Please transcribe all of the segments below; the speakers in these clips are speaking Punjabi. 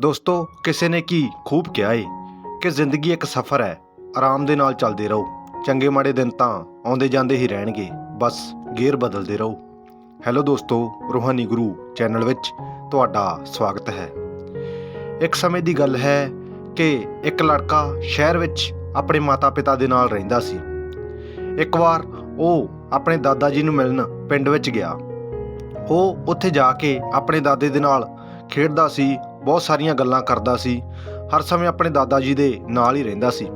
ਦੋਸਤੋ, ਕਿਸੇ ਨੇ ਕੀ ਖੂਬ ਕਿਹਾ ਏ ਕਿ ਜ਼ਿੰਦਗੀ ਇੱਕ ਸਫ਼ਰ ਹੈ। ਆਰਾਮ ਦੇ ਨਾਲ ਚੱਲਦੇ ਰਹੋ। ਚੰਗੇ ਮਾੜੇ ਦਿਨ ਤਾਂ ਆਉਂਦੇ ਜਾਂਦੇ ਹੀ ਰਹਿਣਗੇ। ਬਸ ਗੇਅਰ ਬਦਲਦੇ ਰਹੋ। ਹੈਲੋ ਦੋਸਤੋ, ਰੂਹਾਨੀ ਗੁਰੂ ਚੈਨਲ ਵਿੱਚ ਤੁਹਾਡਾ ਸਵਾਗਤ ਹੈ। ਇੱਕ ਸਮੇਂ ਦੀ ਗੱਲ ਹੈ ਕਿ ਇੱਕ ਲੜਕਾ ਸ਼ਹਿਰ ਵਿੱਚ ਆਪਣੇ ਮਾਤਾ-ਪਿਤਾ ਦੇ ਨਾਲ ਰਹਿੰਦਾ ਸੀ। ਇੱਕ ਵਾਰ ਉਹ ਆਪਣੇ ਦਾਦਾ ਜੀ ਨੂੰ ਮਿਲਣ ਪਿੰਡ ਵਿੱਚ ਗਿਆ। ਉਹ ਉੱਥੇ ਜਾ ਕੇ ਆਪਣੇ ਦਾਦੇ ਦੇ ਨਾਲ ਖੇਡਦਾ ਸੀ। ਬਹੁਤ ਸਾਰੀਆਂ ਗੱਲਾਂ ਕਰਦਾ ਸੀ। ਹਰ ਸਮੇਂ ਆਪਣੇ ਦਾਦਾ ਜੀ ਦੇ ਨਾਲ ਹੀ ਰਹਿੰਦਾ ਸੀ।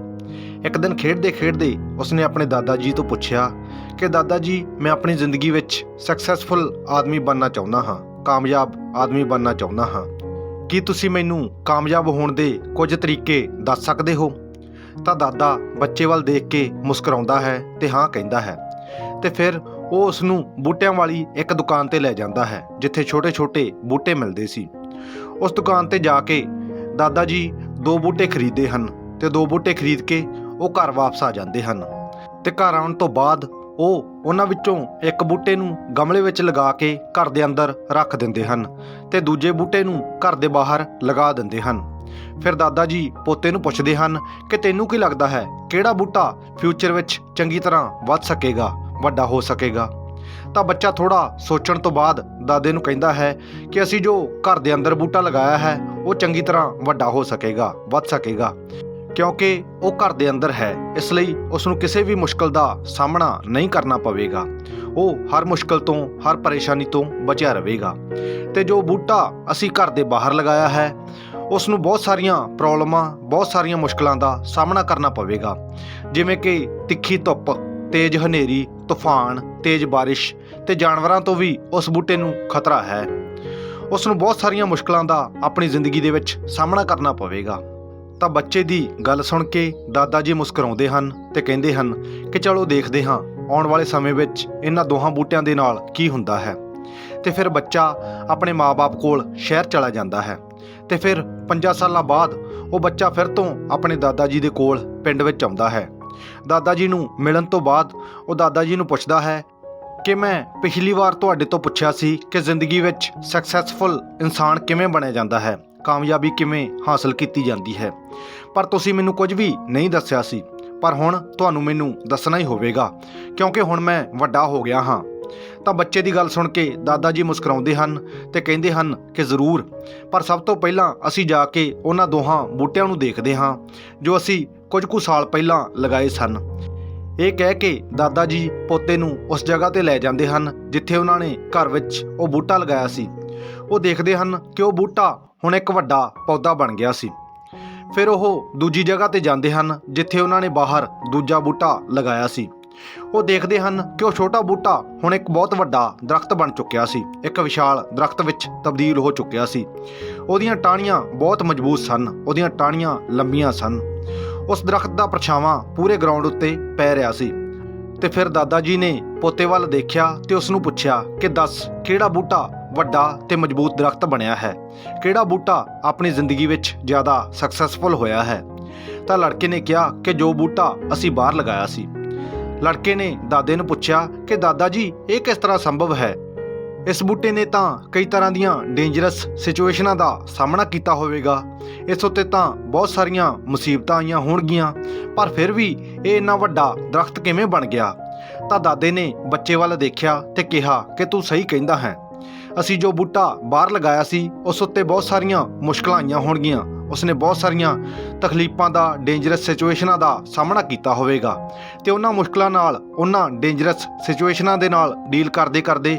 ਇੱਕ ਦਿਨ ਖੇਡਦੇ ਖੇਡਦੇ ਉਸਨੇ ਆਪਣੇ ਦਾਦਾ ਜੀ ਤੋਂ ਪੁੱਛਿਆ ਕਿ, ਦਾਦਾ ਜੀ, ਮੈਂ ਆਪਣੀ ਜ਼ਿੰਦਗੀ ਵਿੱਚ ਸਕਸੈਸਫੁਲ ਆਦਮੀ ਬਣਨਾ ਚਾਹੁੰਦਾ ਹਾਂ, ਕਾਮਯਾਬ ਆਦਮੀ ਬਣਨਾ ਚਾਹੁੰਦਾ ਹਾਂ। ਕੀ ਤੁਸੀਂ ਮੈਨੂੰ ਕਾਮਯਾਬ ਹੋਣ ਦੇ ਕੁਝ ਤਰੀਕੇ ਦੱਸ ਸਕਦੇ ਹੋ? ਤਾਂ ਦਾਦਾ ਬੱਚੇ ਵੱਲ ਦੇਖ ਕੇ ਮੁਸਕਰਾਉਂਦਾ ਹੈ ਤੇ ਹਾਂ ਕਹਿੰਦਾ ਹੈ। ਤੇ ਫਿਰ ਉਹ ਉਸ ਨੂੰ ਬੂਟਿਆਂ ਵਾਲੀ ਇੱਕ ਦੁਕਾਨ ਤੇ ਲੈ ਜਾਂਦਾ ਹੈ, ਜਿੱਥੇ ਛੋਟੇ-ਛੋਟੇ ਬੂਟੇ ਮਿਲਦੇ ਸੀ। ਉਸ ਦੁਕਾਨ ਤੇ ਜਾ ਕੇ ਦਾਦਾ ਜੀ ਦੋ ਬੂਟੇ ਖਰੀਦਦੇ ਹਨ ਤੇ ਦੋ ਬੂਟੇ ਖਰੀਦ ਕੇ ਉਹ ਘਰ ਵਾਪਸ ਆ ਜਾਂਦੇ ਹਨ। ਤੇ ਘਰ ਆਉਣ ਤੋਂ ਬਾਅਦ ਉਹ ਉਹਨਾਂ ਵਿੱਚੋਂ ਇੱਕ ਬੂਟੇ ਨੂੰ ਗਮਲੇ ਵਿੱਚ ਲਗਾ ਕੇ ਘਰ ਦੇ ਅੰਦਰ ਰੱਖ ਦਿੰਦੇ ਹਨ ਤੇ ਦੂਜੇ ਬੂਟੇ ਨੂੰ ਘਰ ਦੇ ਬਾਹਰ ਲਗਾ ਦਿੰਦੇ ਹਨ। ਫਿਰ ਦਾਦਾ ਜੀ ਪੋਤੇ ਨੂੰ ਪੁੱਛਦੇ ਹਨ ਕਿ ਤੈਨੂੰ ਕੀ ਲੱਗਦਾ ਹੈ, ਕਿਹੜਾ ਬੂਟਾ ਫਿਊਚਰ ਵਿੱਚ ਚੰਗੀ ਤਰ੍ਹਾਂ ਵੱਧ ਸਕੇਗਾ, ਵੱਡਾ ਹੋ ਸਕੇਗਾ? ਤਾਂ ਬੱਚਾ ਥੋੜਾ ਸੋਚਣ ਤੋਂ ਬਾਅਦ ਦਾਦੇ ਨੂੰ ਕਹਿੰਦਾ ਹੈ ਕਿ ਅਸੀਂ ਜੋ ਘਰ ਦੇ ਅੰਦਰ ਬੂਟਾ ਲਗਾਇਆ ਹੈ, ਉਹ ਚੰਗੀ ਤਰ੍ਹਾਂ ਵੱਡਾ ਹੋ ਸਕੇਗਾ, ਵੱਧ ਸਕੇਗਾ। ਕਿਉਂਕਿ ਉਹ ਘਰ ਦੇ ਅੰਦਰ ਹੈ, ਇਸ ਲਈ ਉਸ ਨੂੰ ਕਿਸੇ ਵੀ ਮੁਸ਼ਕਲ ਦਾ ਸਾਹਮਣਾ ਨਹੀਂ ਕਰਨਾ ਪਵੇਗਾ। ਉਹ ਹਰ ਮੁਸ਼ਕਲ ਤੋਂ, ਹਰ ਪਰੇਸ਼ਾਨੀ ਤੋਂ ਬਚਿਆ ਰਹੇਗਾ। ਤੇ ਜੋ ਬੂਟਾ ਅਸੀਂ ਘਰ ਦੇ ਬਾਹਰ ਲਗਾਇਆ ਹੈ ਉਸ ਨੂੰ ਬਹੁਤ ਸਾਰੀਆਂ ਪ੍ਰੋਬਲਮਾਂ, ਬਹੁਤ ਸਾਰੀਆਂ ਮੁਸ਼ਕਲਾਂ ਦਾ ਸਾਹਮਣਾ ਕਰਨਾ ਪਵੇਗਾ। ਜਿਵੇਂ ਕਿ ਤਿੱਖੀ ਧੁੱਪ, ਤੇਜ਼ ਹਨੇਰੀ ਤੂਫਾਨ, ਤੇਜ਼ ਬਾਰਿਸ਼ ਤੇ ਜਾਨਵਰਾਂ ਤੋਂ ਵੀ ਉਸ ਬੂਟੇ ਨੂੰ ਖਤਰਾ ਹੈ। ਉਸ ਨੂੰ ਬਹੁਤ ਸਾਰੀਆਂ ਮੁਸ਼ਕਲਾਂ ਦਾ ਆਪਣੀ ਜ਼ਿੰਦਗੀ ਦੇ ਵਿੱਚ ਸਾਹਮਣਾ ਕਰਨਾ ਪਵੇਗਾ। ਤਾਂ ਬੱਚੇ ਦੀ ਗੱਲ ਸੁਣ ਕੇ ਦਾਦਾ ਜੀ ਮੁਸਕਰਾਉਂਦੇ ਹਨ ਤੇ ਕਹਿੰਦੇ ਹਨ ਕਿ ਚਲੋ ਦੇਖਦੇ ਹਾਂ, ਆਉਣ ਵਾਲੇ ਸਮੇਂ ਵਿੱਚ ਇਹਨਾਂ ਦੋਹਾਂ ਬੂਟਿਆਂ ਦੇ ਨਾਲ ਕੀ ਹੁੰਦਾ ਹੈ। ਤੇ ਫਿਰ ਬੱਚਾ ਆਪਣੇ ਮਾਪੇ ਕੋਲ ਸ਼ਹਿਰ ਚਲਾ ਜਾਂਦਾ ਹੈ। ਤੇ ਫਿਰ 5 ਸਾਲਾਂ ਬਾਅਦ ਉਹ ਬੱਚਾ ਫਿਰ ਤੋਂ ਆਪਣੇ ਦਾਦਾ ਜੀ ਦੇ ਕੋਲ ਪਿੰਡ ਵਿੱਚ ਆਉਂਦਾ ਹੈ। ਦਾਦਾ ਜੀ ਨੂੰ ਮਿਲਣ ਤੋਂ ਬਾਅਦ ਉਹ ਦਾਦਾ ਜੀ ਨੂੰ ਪੁੱਛਦਾ ਹੈ ਕਿ ਮੈਂ ਪਿਛਲੀ ਵਾਰ ਤੁਹਾਡੇ ਤੋਂ ਪੁੱਛਿਆ ਸੀ ਕਿ ਜ਼ਿੰਦਗੀ ਵਿੱਚ ਸਕਸੈਸਫੁਲ ਇਨਸਾਨ ਕਿਵੇਂ ਬਣਿਆ ਜਾਂਦਾ ਹੈ, ਕਾਮਯਾਬੀ ਕਿਵੇਂ ਹਾਸਲ ਕੀਤੀ ਜਾਂਦੀ ਹੈ। ਪਰ ਤੁਸੀਂ ਮੈਨੂੰ ਕੁਝ ਵੀ ਨਹੀਂ ਦੱਸਿਆ ਸੀ, ਪਰ ਹੁਣ ਤੁਹਾਨੂੰ ਮੈਨੂੰ ਦੱਸਣਾ ਹੀ ਹੋਵੇਗਾ, ਕਿਉਂਕਿ ਹੁਣ ਮੈਂ ਵੱਡਾ ਹੋ ਗਿਆ ਹਾਂ। ਤਾਂ ਬੱਚੇ ਦੀ ਗੱਲ ਸੁਣ ਕੇ ਦਾਦਾ ਜੀ ਮੁਸਕਰਾਉਂਦੇ ਹਨ ਤੇ ਕਹਿੰਦੇ ਹਨ ਕਿ ਜ਼ਰੂਰ, ਪਰ ਸਭ ਤੋਂ ਪਹਿਲਾਂ ਅਸੀਂ ਜਾ ਕੇ ਉਹਨਾਂ ਦੋਹਾਂ ਬੂਟਿਆਂ ਨੂੰ ਦੇਖਦੇ ਹਾਂ, ਜੋ ਅਸੀਂ ਕੁਝ ਕੁ ਸਾਲ ਪਹਿਲਾਂ ਲਗਾਏ ਸਨ। ਇਹ ਕਹਿ ਕੇ ਦਾਦਾ ਜੀ ਪੋਤੇ ਨੂੰ ਉਸ ਜਗ੍ਹਾ ਤੇ ਲੈ ਜਾਂਦੇ ਹਨ, ਜਿੱਥੇ ਉਹਨਾਂ ਨੇ ਘਰ ਵਿੱਚ ਉਹ ਬੂਟਾ ਲਗਾਇਆ ਸੀ। ਉਹ ਦੇਖਦੇ ਹਨ ਕਿ ਉਹ ਬੂਟਾ ਹੁਣ ਇੱਕ ਵੱਡਾ ਪੌਦਾ ਬਣ ਗਿਆ ਸੀ। ਫਿਰ ਉਹ ਦੂਜੀ ਜਗ੍ਹਾ ਤੇ ਜਾਂਦੇ ਹਨ, ਜਿੱਥੇ ਉਹਨਾਂ ਨੇ ਬਾਹਰ ਦੂਜਾ ਬੂਟਾ ਲਗਾਇਆ ਸੀ। ਉਹ ਦੇਖਦੇ ਹਨ ਕਿ ਉਹ ਛੋਟਾ ਬੂਟਾ ਹੁਣ ਇੱਕ ਬਹੁਤ ਵੱਡਾ ਦਰਖਤ ਬਣ ਚੁੱਕਿਆ ਸੀ। ਇੱਕ ਵਿਸ਼ਾਲ ਦਰਖਤ ਵਿੱਚ ਤਬਦੀਲ ਹੋ ਚੁੱਕਿਆ ਸੀ। ਉਹਦੀਆਂ ਟਾਹਣੀਆਂ ਬਹੁਤ ਮਜ਼ਬੂਤ ਸਨ। ਉਹਦੀਆਂ ਟਾਹਣੀਆਂ ਲੰਬੀਆਂ ਸਨ। ਉਸ ਦਰਖਤ ਦਾ ਪਰਛਾਵਾਂ ਪੂਰੇ ਗਰਾਊਂਡ ਉੱਤੇ ਪੈ ਰਿਹਾ ਸੀ। ਤੇ ਫਿਰ ਦਾਦਾ ਜੀ ਨੇ ਪੋਤੇ ਵੱਲ ਦੇਖਿਆ ਤੇ ਉਸ ਨੂੰ ਪੁੱਛਿਆ ਕਿ ਦੱਸ, ਕਿਹੜਾ ਬੂਟਾ ਵੱਡਾ ਤੇ ਮਜ਼ਬੂਤ ਦਰਖਤ ਬਣਿਆ ਹੈ? ਕਿਹੜਾ ਬੂਟਾ ਆਪਣੀ ਜ਼ਿੰਦਗੀ ਵਿੱਚ ਜ਼ਿਆਦਾ ਸਕਸੈਸਫੁਲ ਹੋਇਆ ਹੈ? ਤਾਂ ਲੜਕੇ ਨੇ ਕਿਹਾ ਕਿ ਜੋ ਬੂਟਾ ਅਸੀਂ ਬਾਹਰ ਲਗਾਇਆ ਸੀ। ਲੜਕੇ ਨੇ ਦਾਦੇ ਨੂੰ ਪੁੱਛਿਆ ਕਿ ਦਾਦਾ ਜੀ, ਇਹ ਕਿਸ ਤਰ੍ਹਾਂ ਸੰਭਵ ਹੈ? ਇਸ ਬੂਟੇ ਨੇ ਤਾਂ ਕਈ ਤਰ੍ਹਾਂ ਦੀਆਂ ਡੇਂਜਰਸ ਸਿਚੁਏਸ਼ਨਾਂ ਦਾ ਸਾਹਮਣਾ ਕੀਤਾ ਹੋਵੇਗਾ। ਇਸ ਉੱਤੇ ਤਾਂ ਬਹੁਤ ਸਾਰੀਆਂ ਮੁਸੀਬਤਾਂ ਆਈਆਂ ਹੋਣਗੀਆਂ, ਪਰ ਫਿਰ ਵੀ ਇਹ ਇੰਨਾ ਵੱਡਾ ਦਰਖਤ ਕਿਵੇਂ ਬਣ ਗਿਆ? ਤਾਂ ਦਾਦੇ ਨੇ ਬੱਚੇ ਵੱਲ ਦੇਖਿਆ ਤੇ ਕਿਹਾ ਕਿ ਤੂੰ ਸਹੀ ਕਹਿੰਦਾ ਹੈ। ਅਸੀਂ ਜੋ ਬੂਟਾ ਬਾਹਰ ਲਗਾਇਆ ਸੀ, ਉਸ ਉੱਤੇ ਬਹੁਤ ਸਾਰੀਆਂ ਮੁਸ਼ਕਲਾਂ ਆਈਆਂ ਹੋਣਗੀਆਂ। ਉਸਨੇ ਬਹੁਤ ਸਾਰੀਆਂ ਤਕਲੀਫਾਂ ਦਾ ਡੇਂਜਰਸ ਸਿਚੁਏਸ਼ਨਾਂ ਦਾ ਸਾਹਮਣਾ ਕੀਤਾ ਹੋਵੇਗਾ ਤੇ ਉਹਨਾਂ ਮੁਸ਼ਕਲਾਂ ਨਾਲ, ਉਹਨਾਂ ਡੇਂਜਰਸ ਸਿਚੁਏਸ਼ਨਾਂ ਦੇ ਨਾਲ ਡੀਲ ਕਰਦੇ ਕਰਦੇ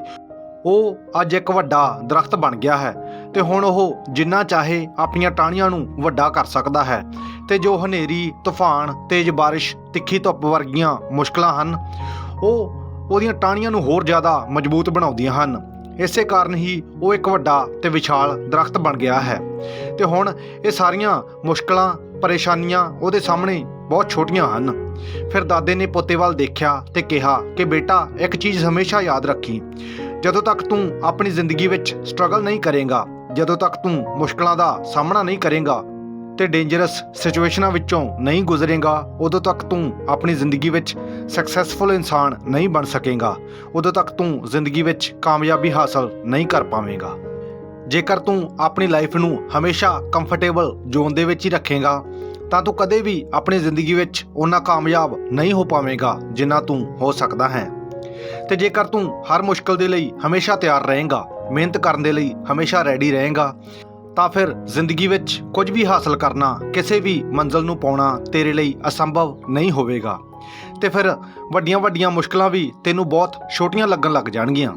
ਉਹ ਅੱਜ ਇੱਕ ਵੱਡਾ ਦਰਖਤ ਬਣ ਗਿਆ ਹੈ ਤੇ ਹੁਣ ਉਹ ਜਿੰਨਾ ਚਾਹੇ ਆਪਣੀਆਂ ਟਾਹਣੀਆਂ ਨੂੰ ਵੱਡਾ ਕਰ ਸਕਦਾ ਹੈ ਤੇ ਜੋ ਹਨੇਰੀ, ਤੂਫਾਨ, ਤੇਜ਼ ਬਾਰਿਸ਼, ਤਿੱਖੀ ਧੁੱਪ ਵਰਗੀਆਂ ਮੁਸ਼ਕਲਾਂ ਹਨ, ਉਹ ਉਹਦੀਆਂ ਟਾਹਣੀਆਂ ਨੂੰ ਹੋਰ ਜ਼ਿਆਦਾ ਮਜ਼ਬੂਤ ਬਣਾਉਂਦੀਆਂ ਹਨ। ਇਸੇ ਕਾਰਨ ਹੀ ਉਹ ਇੱਕ ਵੱਡਾ ਤੇ ਵਿਸ਼ਾਲ ਦਰਖਤ ਬਣ ਗਿਆ ਹੈ। ਤੇ ਹੁਣ ਇਹ ਸਾਰੀਆਂ ਮੁਸ਼ਕਲਾਂ, ਪਰੇਸ਼ਾਨੀਆਂ ਉਹਦੇ ਸਾਹਮਣੇ ਬਹੁਤ ਛੋਟੀਆਂ ਹਨ। ਫਿਰ ਦਾਦੇ ਨੇ ਪੋਤੇ ਵੱਲ ਦੇਖਿਆ ਤੇ ਕਿਹਾ ਕਿ ਬੇਟਾ, ਇੱਕ ਚੀਜ਼ ਹਮੇਸ਼ਾ ਯਾਦ ਰੱਖੀ। ਜਦੋਂ ਤੱਕ ਤੂੰ ਆਪਣੀ ਜ਼ਿੰਦਗੀ ਵਿੱਚ ਸਟਰਗਲ ਨਹੀਂ ਕਰੇਗਾ, ਜਦੋਂ ਤੱਕ ਤੂੰ ਮੁਸ਼ਕਲਾਂ ਦਾ ਸਾਹਮਣਾ ਨਹੀਂ ਕਰੇਗਾ ਤੇ ਡੇਂਜਰਸ ਸਿਚੁਏਸ਼ਨਾਂ ਵਿੱਚੋਂ ਨਹੀਂ ਗੁਜ਼ਰੇਗਾ, ਉਦੋਂ ਤੱਕ ਤੂੰ ਆਪਣੀ ਜ਼ਿੰਦਗੀ ਵਿੱਚ ਸਕਸੈਸਫੁਲ ਇਨਸਾਨ ਨਹੀਂ ਬਣ ਸਕੇਗਾ, ਉਦੋਂ ਤੱਕ ਤੂੰ ਜ਼ਿੰਦਗੀ ਵਿੱਚ ਕਾਮਯਾਬੀ ਹਾਸਲ ਨਹੀਂ ਕਰ ਪਾਵੇਂਗਾ। ਜੇਕਰ ਤੂੰ ਆਪਣੀ ਲਾਈਫ ਨੂੰ ਹਮੇਸ਼ਾ ਕੰਫਰਟੇਬਲ ਜ਼ੋਨ ਦੇ ਵਿੱਚ ਹੀ ਰੱਖੇਗਾ, ਤਾਂ ਤੂੰ ਕਦੇ ਵੀ ਆਪਣੀ ਜ਼ਿੰਦਗੀ ਵਿੱਚ ਉਹਨਾਂ ਕਾਮਯਾਬ ਨਹੀਂ ਹੋ ਪਾਵੇਂਗਾ ਜਿੰਨਾ ਤੂੰ ਹੋ ਸਕਦਾ ਹੈ। ਤੇ ਜੇਕਰ ਤੂੰ ਹਰ ਮੁਸ਼ਕਲ ਦੇ ਲਈ ਹਮੇਸ਼ਾ ਤਿਆਰ ਰਹੇਗਾ, ਮਿਹਨਤ ਕਰਨ ਦੇ ਲਈ ਹਮੇਸ਼ਾ ਰੈਡੀ ਰਹੇਗਾ, ਤਾਂ ਫਿਰ ਜ਼ਿੰਦਗੀ ਵਿੱਚ ਕੁਝ ਵੀ ਹਾਸਲ ਕਰਨਾ, ਕਿਸੇ ਵੀ ਮੰਜ਼ਲ ਨੂੰ ਪਾਉਣਾ ਤੇਰੇ ਲਈ ਅਸੰਭਵ ਨਹੀਂ ਹੋਵੇਗਾ। ਤੇ ਫਿਰ ਵੱਡੀਆਂ ਵੱਡੀਆਂ ਮੁਸ਼ਕਲਾਂ ਵੀ ਤੈਨੂੰ ਬਹੁਤ ਛੋਟੀਆਂ ਲੱਗਣ ਲੱਗ ਜਾਣਗੀਆਂ।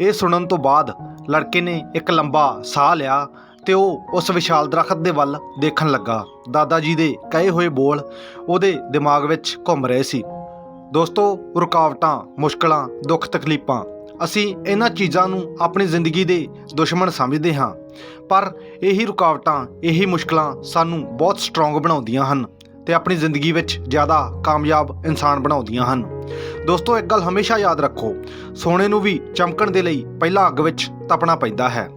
ਇਹ ਸੁਣਨ ਤੋਂ ਬਾਅਦ ਲੜਕੇ ਨੇ ਇੱਕ ਲੰਬਾ ਸਾਹ ਲਿਆ ਤੇ ਉਹ ਉਸ ਵਿਸ਼ਾਲ ਦਰਖਤ ਦੇ ਵੱਲ ਦੇਖਣ ਲੱਗਾ। ਦਾਦਾ ਜੀ ਦੇ ਕਹੇ ਹੋਏ ਬੋਲ ਉਹਦੇ ਦਿਮਾਗ ਵਿੱਚ ਘੁੰਮ ਰਹੇ ਸੀ। ਦੋਸਤੋ, ਰੁਕਾਵਟਾਂ, ਮੁਸ਼ਕਲਾਂ, ਦੁੱਖ, ਤਕਲੀਫਾਂ, ਅਸੀਂ ਇਹਨਾਂ ਚੀਜ਼ਾਂ ਨੂੰ ਆਪਣੀ ਜ਼ਿੰਦਗੀ ਦੇ ਦੁਸ਼ਮਣ ਸਮਝਦੇ ਹਾਂ। ਪਰ ਇਹੀ ਰੁਕਾਵਟਾਂ, ਇਹੀ ਮੁਸ਼ਕਲਾਂ ਸਾਨੂੰ ਬਹੁਤ ਸਟਰੋਂਗ ਬਣਾਉਂਦੀਆਂ ਹਨ ਤੇ ਆਪਣੀ ਜ਼ਿੰਦਗੀ ਵਿੱਚ ਜ਼ਿਆਦਾ ਕਾਮਯਾਬ ਇਨਸਾਨ ਬਣਾਉਂਦੀਆਂ ਹਨ। ਦੋਸਤੋ, ਇੱਕ ਗੱਲ ਹਮੇਸ਼ਾ ਯਾਦ ਰੱਖੋ, ਸੋਨੇ ਨੂੰ ਵੀ ਚਮਕਣ ਦੇ ਲਈ ਪਹਿਲਾਂ ਅੱਗ ਵਿੱਚ ਤਪਣਾ ਪੈਂਦਾ ਹੈ।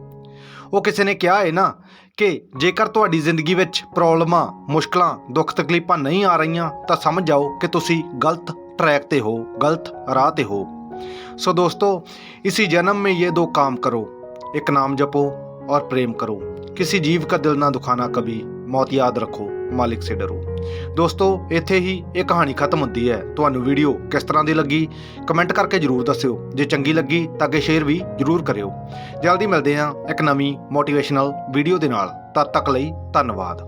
ਉਹ ਕਿਸੇ ਨੇ ਕਿਹਾ ਹੈ ਨਾ ਕਿ ਜੇਕਰ ਤੁਹਾਡੀ ਜ਼ਿੰਦਗੀ ਵਿੱਚ ਪ੍ਰੋਬਲਮਾਂ, ਮੁਸ਼ਕਲਾਂ, ਦੁੱਖ, ਤਕਲੀਫਾਂ ਨਹੀਂ ਆ ਰਹੀਆਂ, ਤਾਂ ਸਮਝ ਜਾਓ ਕਿ ਤੁਸੀਂ ਗਲਤ ट्रैक ਤੇ ਹੋ गलत राह ਤੇ ਹੋ सो दोस्तों इसी जन्म में ये दो काम करो एक नाम जपो और प्रेम करो किसी जीव का दिल ना दुखाना कभी मौत याद रखो ਮਾਲਿਕ ਸੇ ਡਰੋ ਦੋਸਤੋ ਇੱਥੇ ਹੀ ਇਹ ਕਹਾਣੀ ਖਤਮ ਹੁੰਦੀ ਹੈ ਤੁਹਾਨੂੰ ਵੀਡੀਓ ਕਿਸ ਤਰ੍ਹਾਂ ਦੀ ਲੱਗੀ ਕਮੈਂਟ ਕਰਕੇ ਜਰੂਰ ਦੱਸਿਓ ਜੇ ਚੰਗੀ ਲੱਗੀ ਤਾਂ ਅੱਗੇ ਸ਼ੇਅਰ ਵੀ ਜਰੂਰ ਕਰਿਓ ਜਲਦੀ ਮਿਲਦੇ ਹਾਂ ਇੱਕ ਨਵੀਂ ਮੋਟੀਵੇਸ਼ਨਲ ਵੀਡੀਓ ਦੇ ਨਾਲ ਤਦ ਤੱਕ ਲਈ ਧੰਨਵਾਦ